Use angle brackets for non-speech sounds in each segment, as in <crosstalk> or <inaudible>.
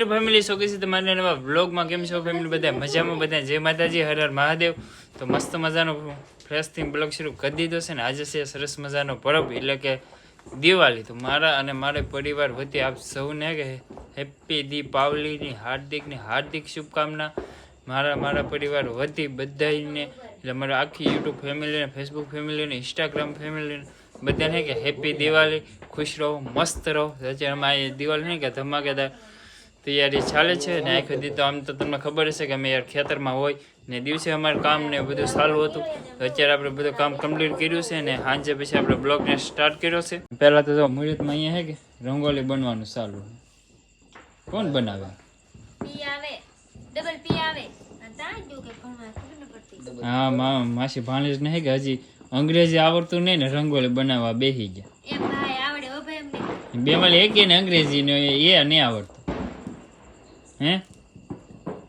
YouTube family શોખી છે તમારા નવા વ્લોગમાં કેમ છો ફેમિલી બધા? મજામાં બધા? જય માતાજી, હર હર મહાદેવ. તો મસ્ત મજાનો ફ્રેશ થીમ બ્લોગ શરૂ કરી દીધો છે ને આજે છે સરસ મજાનો પરબ એટલે કે દિવાળી. તો મારા અને મારા પરિવાર વતી આપ સૌને કે હેપી દીપાવલીની હાર્દિકની હાર્દિક શુભકામના મારા મારા પરિવાર વતી બધાને એટલે મારા આખી યુટ્યુબ ફેમિલીને ફેસબુક ફેમિલીને ઇન્સ્ટાગ્રામ ફેમિલીને બધાને કે હેપી દિવાળી. ખુશ રહો, મસ્ત રહો. અત્યારે અમારે દિવાળી નહીં કે ધમાકેદાર તૈયારી ચાલે છે ને આખી દી તો આમ તો તમને ખબર હશે કે અમે યાર ખેતરમાં હોય ને દિવસે અમારું કામ ને બધું સારું હતું. તો અત્યારે આપણે બધું કામ કમ્પ્લીટ કર્યું છે ને સાંજે પછી આપણે બ્લોગને સ્ટાર્ટ કર્યો છે. પહેલાં તો જો મુહૂર્તમાં અહીંયા હે કે રંગોલી બનવાનું ચાલુ. કોણ બનાવે? પી આવે. ડબલ પી આવે. અને તાણ જો કે ભણવા ખબર ન પડતી. હા મા માસી ભાણેજ નહીં કે હજી અંગ્રેજી આવડતું નહીં ને રંગોલી બનાવવા બેસી ગયા. એમ ભાઈ આવડે હો બે માં એક ને અંગ્રેજી ને એ નહીં આવડતું. હે?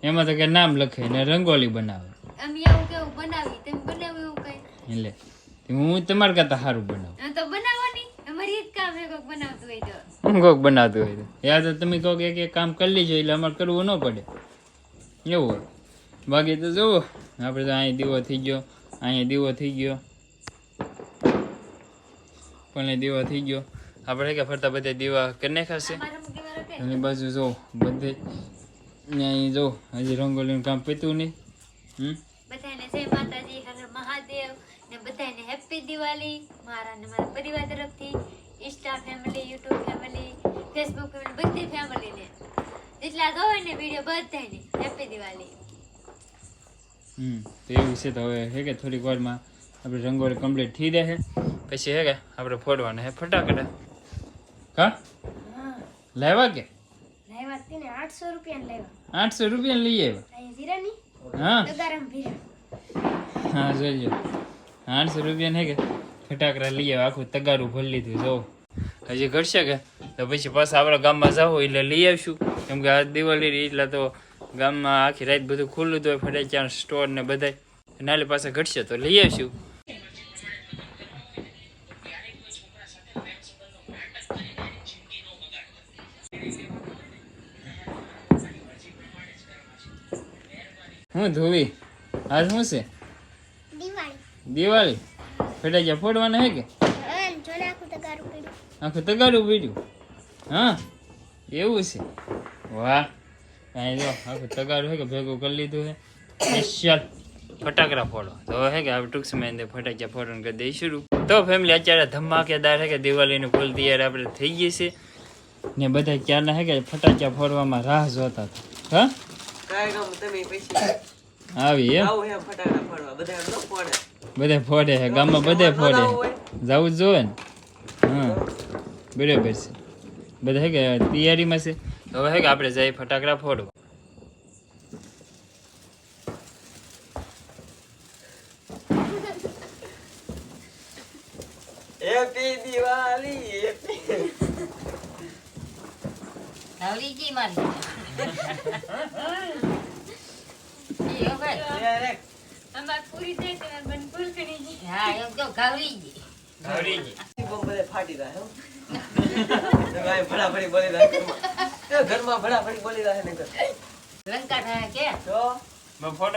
એમાં તો કે નામ લખે ને રંગોલી બનાવે. અમે એવું કેવું બનાવી તેમ બનાવ્યું એવું કઈ? એટલે હું તમારે કરતા સારું બનાવું. તો બનાવવાની. અમારી એક કામ છે કોક બનાવતું હોય તો. હું કોક બનાવતું હોય તો. યાદ તમે કહો કે એક એક કામ કરી લેજો એટલે અમારે કરવું ન પડે. એવું બાકી તો જુઓ આપણે તો અહીંયા દીવો થઈ ગયો અહીંયા દીવો થઈ ગયો. પણ દીવો થઈ ગયો? આપણે કે ફરતા બધા દીવા કરી નાખાશે એની બાજુ જો બધે અહીં જો હજી રંગોલીનું કામ પીતું નહીં. હમ? બધાને જય માતાજી હર મહાદેવ ને બધાને હેપી દિવાળી મારા ને મારા પરિવાર તરફથી Insta family YouTube family Facebook family બધી ફેમિલીને જેટલા જોવે ને વીડિયો બધાને હેપી દિવાળી. હમ તો એવું છે તો હવે હે કે થોડીક વારમાં આપણે રંગોળી કમ્પ્લીટ થઈ જાય પછી હે કે આપણે ફોડવાના હે ફટાકડા. હા. લાવ્યા કે? આઠસો રૂપિયા લેવા. લઈ આવ્યા? હા. હા જોજો. આઠસો રૂપિયા ને કે? ફટાકડા લઈ આવ્યા આખું તગારું ભરી લીધું જો. હજી ઘટશે કે? તો પછી પાછા આપણા ગામમાં જાવ એટલે લઈ આવીશું. કેમ કે આ દિવાળી એટલે તો ગામમાં આખી રાત બધું ખુલ્લું તો ફટાક્યા સ્ટોર ને બધાય. નાલે પાસે ઘટશે તો લઈ આવશું. હું ધોવી? આજ શું છે? દિવાળી. દિવાળી? ફટાક્યા ફોડવાના હે કે? આખું તગાડું પડ્યું. હા? એવું છે? વાહ. કાંઈ જો આખું તગાડું હે કે ભેગું કરી લીધું હે? સ્પેશિયલ ફટાકડા ફોડો. તો હે કે આપણે ટૂંક સમય અંદર ફટાકડા ફોડવાનું કરી દઈ શરૂ તો ફેમિલી અત્યારે ધમાકેદાર હે કે દિવાળીની ફૂલ તૈયાર આપણે થઈ ગઈ છે. ને બધા ક્યારના હે કે ફટાકડા ફોડવામાં રાહ જોતા હતા. હા? આવી એમ? ફટાકડા ફોડવા. બધા ન ફોડે. બધે ફોડે છે ગામમાં બધે ફોડે જવું જ ને? હા. બરાબર છે. બધા કે તૈયારીમાં છે? હવે હે કે આપણે જઈ ફટાકડા ફોડવા. હેપી દિવાળી હેપી મારી. ફાટી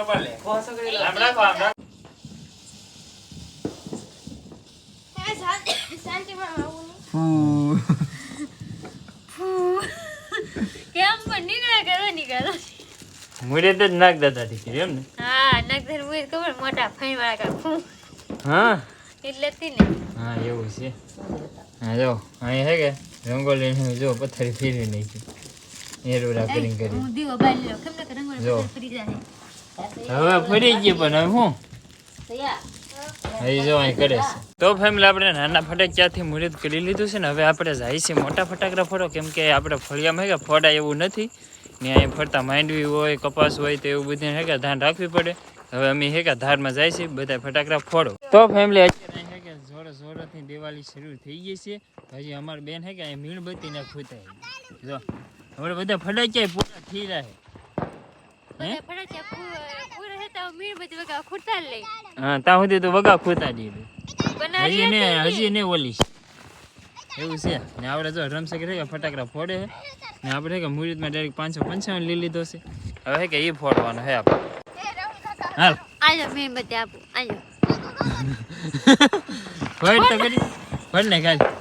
પર <laughs> લે. આમ રાખો આમ રાખો. કેમ પણ નીકળ્યા કરો મુરે તો જ નાખ દાદા થી એમ ને હા નગર મુરે ખબર? મોટા ફઈ વાળા કા ફૂ. હા? એટલે જ ને હા એવું છે. હા જો અહીં હે કે? રંગોલી જો પથ્થર ફેરવી નાખી. એરોડા કરી કરી. હું દીવો બાળી લો કેમ કે રંગોળી. બધા ફરી જાય. હવે ફરી ગઈ પણ હું? અહીં જો અહીં કરે છે. તો ફેમિલી આપણે નાના ફટાકડાથી મુહૂર્ત કરી લીધું છે ને હવે આપણે જાય છે મોટા ફટાકડા ફોડો કેમ કે આપણે ફળિયામાં કે ફોડાય એવું નથી. અહીં ફરતા માંડવી હોય કપાસ હોય તો એવું બધું હે ધાન રાખવી પડે. હવે અમે હેકા ધારમાં જાય છે બધા ફટાકડા ફોડો. તો ફેમિલી જોર જોરેથી દિવાળી શરૂ થઈ ગઈ છે. હજી અમારી બેન હે કે અહીં મીણબત્તીને ખૂતાય જો હવે બધા ફટાક્યા પૂરા થઈ રહ્યા હે? હા ત્યાં સુધી તો વગા ખૂતા દીધું હજી ને હજી ને ઓલી એવું છે. ને આપણે જો રમશે કે કે ફટાકડા ફોડે છે. ને આપણે કે મુહૂર્તમાં ડાયરેક્ટ પાંચસો પંચાવન લઈ લીધો છે. હવે કે એ ફોડવાનો હે આપણે. હાલ. આજો મીણબત્તી આપું. આજો. <laughs> ફોડ તો કરી. ફોડ ને ખાલી.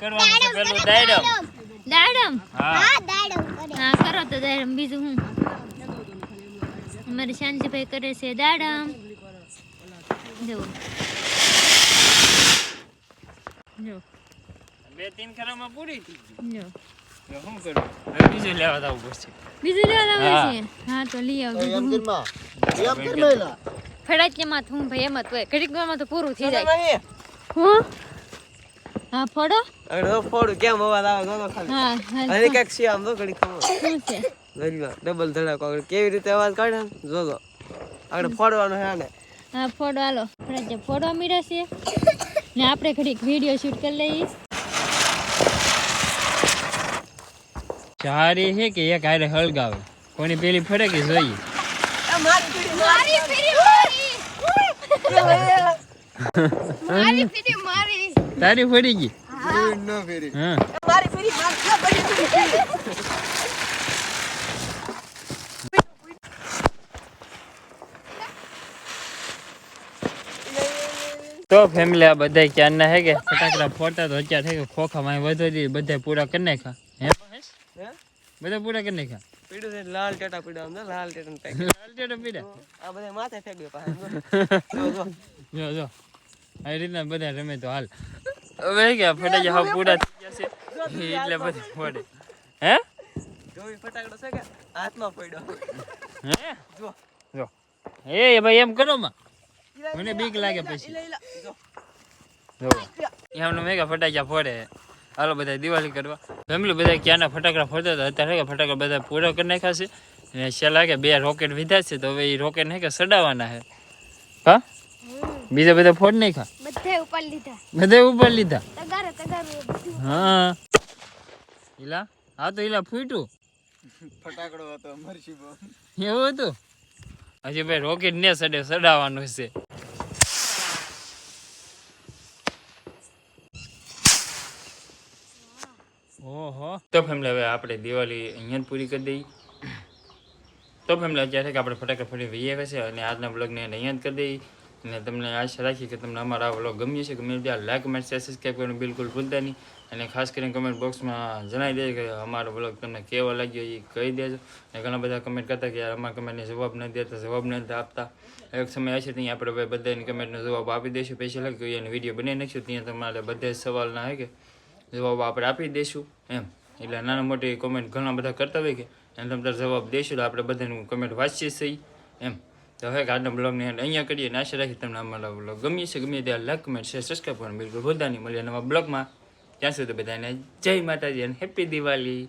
કરવાનું છે પેલું દાડમ. દાડમ? હા. હા કરો. તો દાડમ. બીજું હું? અમારે શાંતિભાઈ કરે છે દાડમ. જો જો. બે ત્રણ ખરામાં પૂરી થઈ ગઈ. તો શું કરું હવે બીજું લેવા જવું પડશે. બીજું લેવા લાવે હા. છે? હા તો લઈ આવજો. ફડાકીમાં હું ભાઈ એમ જ ઘડીક વારમાં તો પૂરું થઈ જાય. હું? હા ફોડો? ફોડું. કેમ અવાજ આવે? જો ખાલી. હા હા અને છે આમ તો ઘડી ખબર શું છે? ગરીબા ડબલ ધડાકો આગળ. કેવી રીતે અવાજ કાઢે? જોજો. આગળ ફોડવાનું છે આને. હા ફોડો હાલો. ફડાકી ફોડવા મીડા છે. ને આપણે ઘડીક વીડિયો શૂટ કરી લઈએ. ચારે છે કે એક હારે હળગાવે. કોની પેલી ફરે કે જોઈએ? તારી ફરી ગઈ? હા. તો ફેમિલી આ બધા ક્યારના હે કે? ફટાકડા ફોડતા તો અત્યારે છે કે ખોખામાં વધુ દી બધા પૂરા કરી નાખ્યા. હે? બધા પૂરા કરી નાખ્યા? પીડું છે લાલ ટેટા પીડા આમ લાલ ટેટા પેક. <laughs> લાલટેટો પીડા આ બધા માથે ફેંક્યો પાછા. <laughs> જો જો. જો જો. રીતના બધા રમે તો હાલ. હવે કે ફટાકડા હાવ પૂરા થઈ જશે એટલે બધા ફોડે. હે? જો ફટાકડો છે કે? હાથમાં પડ્યો. હે? જો. જો. એ ભાઈ એમ કરો માં. મને બીક લાગે પછી. એમનો મેગા ફોડે. હાલો બધા દિવાળી કરવા. ફેમિલી બધા ક્યાંના ફટાકડા ફોડતા હતા? અત્યારે કે ફટાકડા બધા પૂરા કરી નાખ્યા છે? ને છેલ્લા કે બે રોકેટ વિધા છે તો હવે એ રોકેટ ને કે સડાવવાના છે હા? બીજા બધા ફોડ નાખ્યા? બધે ઉપર લીધા. બધા ઉપર લીધા? તગારે તગારે હા. ઈલા આ તો ઈલા ફૂટ્યું. ફટાકડો હતો મરસી એવું હતું? હજી ભાઈ રોકેટ ને સડે સડાવવાનું છે ઓહો. તો ફેમિલી હવે આપણે દિવાળી અહીંયા પૂરી કરી દઈ તો ફેમિલી અત્યારે કે આપણે ફટાકડા ફરી વહી આવ્યા અને આજના બ્લોગને અહીંયા જ કરી દઈ અને તમને આશા રાખી કે તમને અમારા આ વ્લોગ ગમ્યો છે ગમે ત્યાં લાઈક કમેન્ટ શેર સબસ્ક્રાઈબ કરવાનું બિલકુલ ભૂલતા નહીં. અને ખાસ કરીને કમેન્ટ બોક્સમાં જણાવી દેજો કે અમારો વ્લોગ તમને કેવો લાગ્યો એ કહી દેજો. અને ઘણા બધા કમેન્ટ કરતા કે યાર અમારા કમેન્ટને જવાબ નથી દેતા, જવાબ નથી આપતા. એક સમય હશે ત્યાં આપણે બધાની કમેન્ટનો જવાબ આપી દઈશું. પછી લાગે એને વીડિયો બનાવી નાખીશું, ત્યાં તમારે બધા સવાલના હે કે જવાબ આપણે આપી દઈશું એમ. એટલે નાના મોટી કોમેન્ટ ઘણા બધા કરતા હોય કે એને તમે જવાબ દઈશું તો આપણે બધાનું કમેન્ટ વાંચીએ છીએ એમ. તો હવે આજના બ્લોગને અહીંયા કરીએ. અને આશા રાખી તમને અમારા બ્લોગ ગમીએ છે ગમે ત્યાં લાઈક કમેન્ટ શેર સબસ્ક્રાઈબ કરવાનું બિલકુલ બધાની મળીએ નવા બ્લોગમાં. ત્યાં સુધી બધાને જય માતાજી અને હેપી દિવાળી.